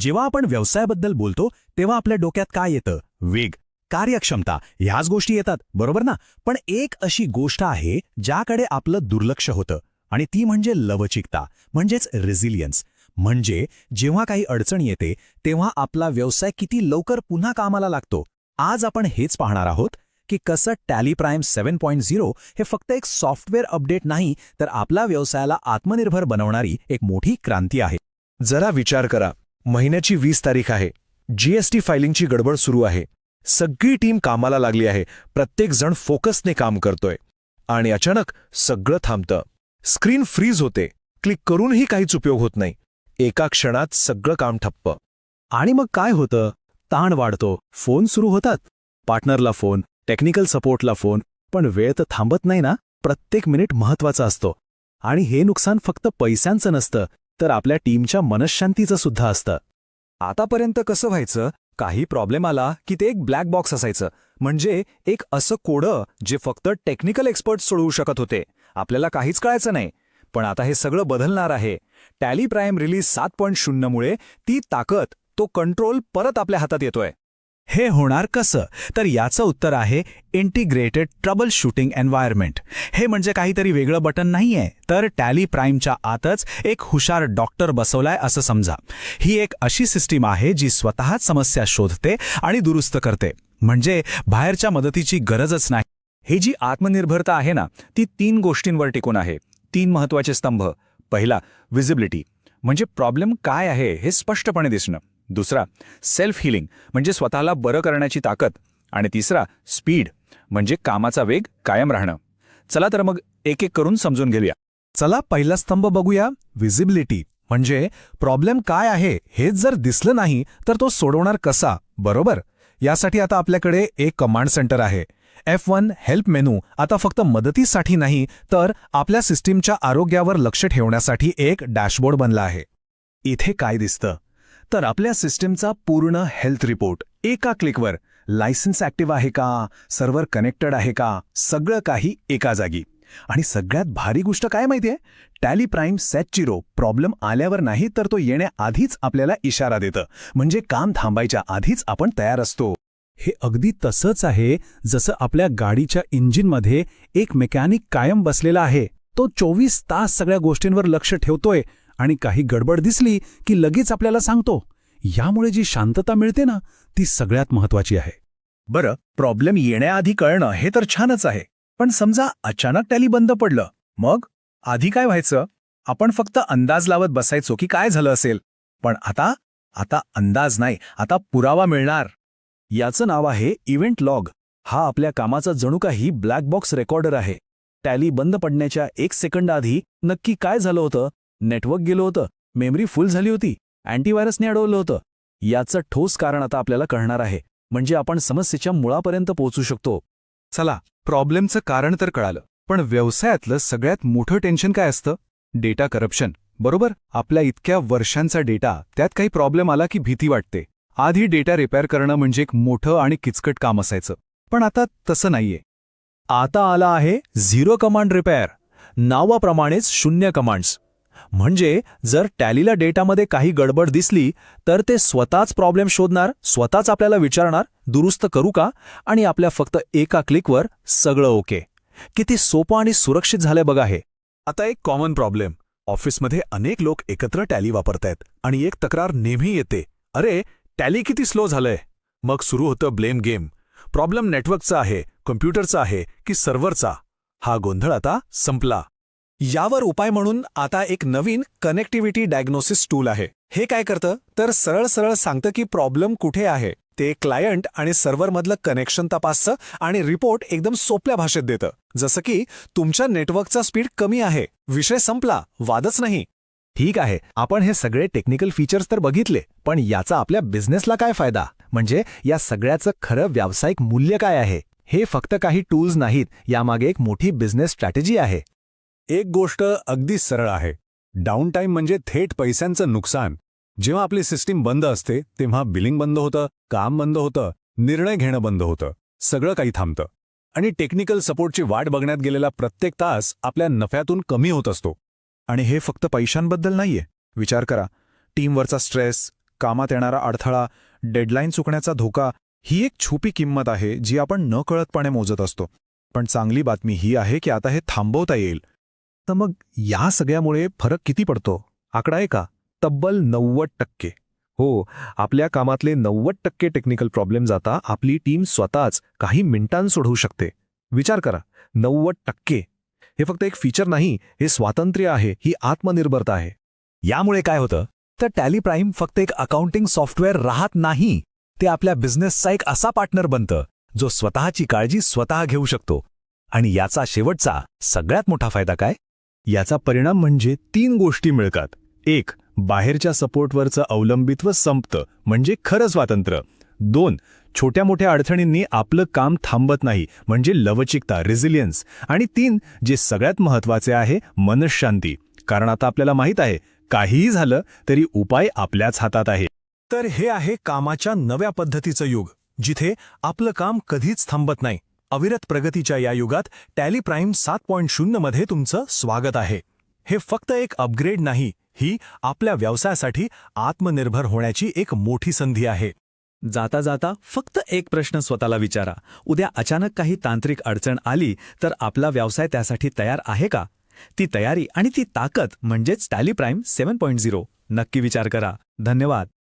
जेव्हा आपण व्यवसायाबद्दल बोलतो तेव्हा आपल्या डोक्यात काय येतं? वेग. कार्यक्षमता. ह्याच गोष्टी येतात. बरोबर ना? पण एक अशी गोष्ट आहे ज्याकडे आपलं दुर्लक्ष होतं. आणि ती म्हणजे लवचिकता. म्हणजेच रेझिलियन्स म्हणजे जेव्हा काही अडचण येते तेव्हा आपला व्यवसाय किती लवकर पुन्हा कामाला लागतो. आज आपण हेच पाहणार आहोत की कसं Tally Prime seven point zero हे फक्त एक सॉफ्टवेअर अपडेट नाही तर आपला व्यवसायाला आत्मनिर्भर बनवणारी एक मोठी क्रांती आहे. जरा विचार करा. महिन्याची वीस तारीख आहे. जीएसटी फायलिंगची गडबड सुरू आहे. सगळी टीम कामाला लागली आहे. प्रत्येकजण फोकसने काम करतोय. आणि अचानक सगळं थांबतं. स्क्रीन फ्रीज होते. क्लिक करूनही काहीच उपयोग होत नाही. एका क्षणात सगळं काम ठप्प. आणि मग काय होतं? ताण वाढतो. फोन सुरू होतात. पार्टनरला फोन टेक्निकल सपोर्टला फोन पण वेळ तर थांबत नाही ना? प्रत्येक मिनिट महत्त्वाचा असतो. आणि हे नुकसान फक्त पैशांचं नसतं. तर आपल्या टीमच्या मनशांतीचं सुद्धा असतं. आतापर्यंत कसं व्हायचं? काही प्रॉब्लेम आला की ते एक ब्लॅक बॉक्स असायचं. म्हणजे एक असं कोडं जे फक्त टेक्निकल एक्सपर्ट सोडवू शकत होते. आपल्याला काहीच कळायचं नाही. पण आता हे सगळं बदलणार आहे. टॅली प्राईम रिलीज सात पॉईंट शून्यमुळे ती ताकद तो कंट्रोल परत आपल्या हातात येतोय. हे होणार कसं? तर याचं उत्तर आहे इंटिग्रेटेड ट्रबल शूटिंग एन्व्हायरमेंट हे म्हणजे काहीतरी वेगळं बटन नाही आहे तर टॅली प्राईमच्या आतच एक हुशार डॉक्टर बसवलाय असं समजा. ही एक अशी सिस्टीम आहे जी स्वतःच समस्या शोधते आणि दुरुस्त करते. म्हणजे बाहेरच्या मदतीची गरजच नाही. ही जी आत्मनिर्भरता आहे ना ती तीन गोष्टींवर टिकून आहे. तीन महत्त्वाचे स्तंभ. पहिला विजिबिलिटी म्हणजे प्रॉब्लेम काय आहे हे स्पष्टपणे दिसणं. दुसरा सेल्फ हिलिंग म्हणजे स्वतःला बरं करण्याची ताकद. आणि तिसरा स्पीड म्हणजे कामाचा वेग कायम राहणं. चला तर मग एक एक करून समजून घेऊया. चला पहिला स्तंभ बघूया. विजिबिलिटी म्हणजे प्रॉब्लेम काय आहे हेच जर दिसलं नाही तर तो सोडवणार कसा? बरोबर? यासाठी आता आपल्याकडे एक कमांड सेंटर आहे. एफ वन हेल्प मेनू आता फक्त मदतीसाठी नाही तर आपल्या सिस्टीमच्या आरोग्यावर लक्ष ठेवण्यासाठी एक डॅशबोर्ड बनला आहे. इथे काय दिसतं? तर आपल्या सिस्टीमचा पूर्ण हेल्थ रिपोर्ट. एका क्लिकवर लायसन्स ॲक्टिव्ह आहे का? सर्व्हर कनेक्टेड आहे का? सगळं काही एका जागी. आणि सगळ्यात भारी गोष्ट काय माहितीये? टॅली प्राईम सेट प्रॉब्लेम आल्यावर नाही तर तो येण्याआधीच आपल्याला इशारा देतं. म्हणजे काम थांबायच्या आधीच आपण तयार असतो. हे अगदी तसंच आहे जसं आपल्या गाडीच्या इंजिनमध्ये एक मेकॅनिक कायम बसलेला आहे. तो चोवीस तास सगळ्या गोष्टींवर लक्ष ठेवतोय आणि काही गडबड दिसली की लगेच आपल्याला सांगतो. यामुळे जी शांतता मिळते ना ती सगळ्यात महत्वाची आहे. बरं प्रॉब्लेम येण्याआधी कळणं हे तर छानच आहे. पण समजा अचानक टॅली बंद पडलं मग? आधी काय व्हायचं? आपण फक्त अंदाज लावत बसायचो की काय झालं असेल. पण आता? आता अंदाज नाही आता पुरावा मिळणार. याचं नाव आहे इव्हेंट लॉग. हा आपल्या कामाचा जणू काही ब्लॅक बॉक्स रेकॉर्डर आहे. टॅली बंद पडण्याच्या एक सेकंड आधी नक्की काय झालं होतं? नेटवर्क गेलं होतं. मेमरी फुल झाली होती. अँटीव्हायरसने अडवलं होतं. याचं ठोस कारण आता आपल्याला कळणार आहे. म्हणजे आपण समस्येच्या मुळापर्यंत पोहोचू शकतो. चला प्रॉब्लेमचं कारण तर कळालं. पण व्यवसायातलं सगळ्यात मोठं टेन्शन काय असतं? Data corruption. बरोबर? आपल्या इतक्या वर्षांचा डेटा त्यात काही प्रॉब्लेम आला की भीती वाटते. आधी डेटा रिपेअर करणं म्हणजे एक मोठं आणि किचकट काम असायचं. पण आता तसं नाहीये. आता आला आहे झिरो कमांड रिपेअर. नावाप्रमाणेच शून्य कमांड्स. म्हणजे जर टॅलीला डेटामध्ये काही गडबड दिसली तर ते स्वतःच प्रॉब्लेम शोधणार स्वतःच आपल्याला विचारणार दुरुस्त करू का? आणि आपल्या फक्त एका क्लिकवर सगळं ओके. किती सोपं आणि सुरक्षित झालंय बघा हे. आता एक कॉमन प्रॉब्लेम ऑफिसमध्ये अनेक लोक एकत्र टॅली वापरतायत आणि एक तक्रार नेहमी येते. अरे टॅली किती स्लो झालंय. मग सुरू होतं ब्लेम गेम. प्रॉब्लेम नेटवर्कचा आहे कम्प्युटरचा आहे की सर्व्हरचा. हा गोंधळ आता संपला. यावर उपाय म्हणून आता एक नवीन कनेक्टिव्हिटी डायग्नोसिस टूल आहे. हे काय करतं? तर सरळ सरळ सांगतं की प्रॉब्लेम कुठे आहे? ते क्लायंट आणि सर्व्हरमधलं कनेक्शन तपासतं आणि रिपोर्ट एकदम सोप्या भाषेत देतं. जसं की तुमच्या नेटवर्कचा स्पीड कमी आहे. विषय संपला. वादच नाही. ठीक आहे. आपण हे सगळे टेक्निकल फीचर्स तर बघितले पण याचा आपल्या बिझनेसला काय फायदा? म्हणजे या सगळ्याचं खरं व्यावसायिक मूल्य काय आहे? हे फक्त काही टूल्स नाहीत. यामागे एक मोठी बिझनेस स्ट्रॅटेजी आहे. एक गोष्ट अगदी सरळ आहे. डाऊन टाईम म्हणजे थेट पैशांचं नुकसान. जेव्हा आपली सिस्टीम बंद असते तेव्हा बिलिंग बंद होतं काम बंद होतं निर्णय घेणं बंद होतं. सगळं काही थांबतं. आणि टेक्निकल सपोर्टची वाट बघण्यात गेलेला प्रत्येक तास आपल्या नफ्यातून कमी होत असतो. आणि हे फक्त पैशांबद्दल नाहीये. विचार करा. टीमवरचा स्ट्रेस कामात येणारा अडथळा डेडलाईन चुकण्याचा धोका ही एक छुपी किंमत आहे जी आपण नकळतपणे मोजत असतो. पण चांगली बातमी ही आहे की आता हे थांबवता येईल. तर मग या सगळ्यामुळे फरक किती पडतो? आकडा आहे का? तब्बल नव्वद टक्के. हो आपल्या कामातले नव्वद टक्के टेक्निकल प्रॉब्लेम जाता आपली टीम स्वतःच काही मिनिटां सोडवू शकते. विचार करा नव्वद टक्के. हे फक्त एक फीचर नाही हे स्वातंत्र्य आहे ही आत्मनिर्भरता आहे. यामुळे काय होतं? तर टॅली प्राईम फक्त एक अकाउंटिंग सॉफ्टवेअर राहत नाही. ते आपल्या बिझनेसचा एक असा पार्टनर बनतं जो स्वतःची काळजी स्वतः घेऊ शकतो. आणि याचा शेवटचा सगळ्यात मोठा फायदा काय? याचा परिणाम म्हणजे तीन गोष्टी मिळतात. एक बाहेरच्या सपोर्टवरचं अवलंबित्व संपतं म्हणजे खरं स्वातंत्र्य. दोन छोट्या मोठ्या अडचणींनी आपलं काम थांबत नाही म्हणजे लवचिकता रेझिलियन्स आणि तीन जे सगळ्यात महत्त्वाचे आहे मनशांती. कारण आता आपल्याला माहीत आहे काहीही झालं तरी उपाय आपल्याच हातात आहे. तर हे आहे कामाच्या नव्या पद्धतीचं युग जिथे आपलं काम कधीच थांबत नाही. अविरत प्रगतीच्या या युगात टॅली प्राईम सात पॉईंट शून्यमध्ये तुमचं स्वागत आहे. हे फक्त एक अपग्रेड नाही ही आपल्या व्यवसायासाठी आत्मनिर्भर होण्याची एक मोठी संधी आहे. जाता जाता फक्त एक प्रश्न स्वतःला विचारा उद्या अचानक काही तांत्रिक अडचण आली तर आपला व्यवसाय त्यासाठी तयार आहे का? ती तयारी आणि ती ताकद म्हणजेच Tally Prime seven point zero नक्की विचार करा. धन्यवाद.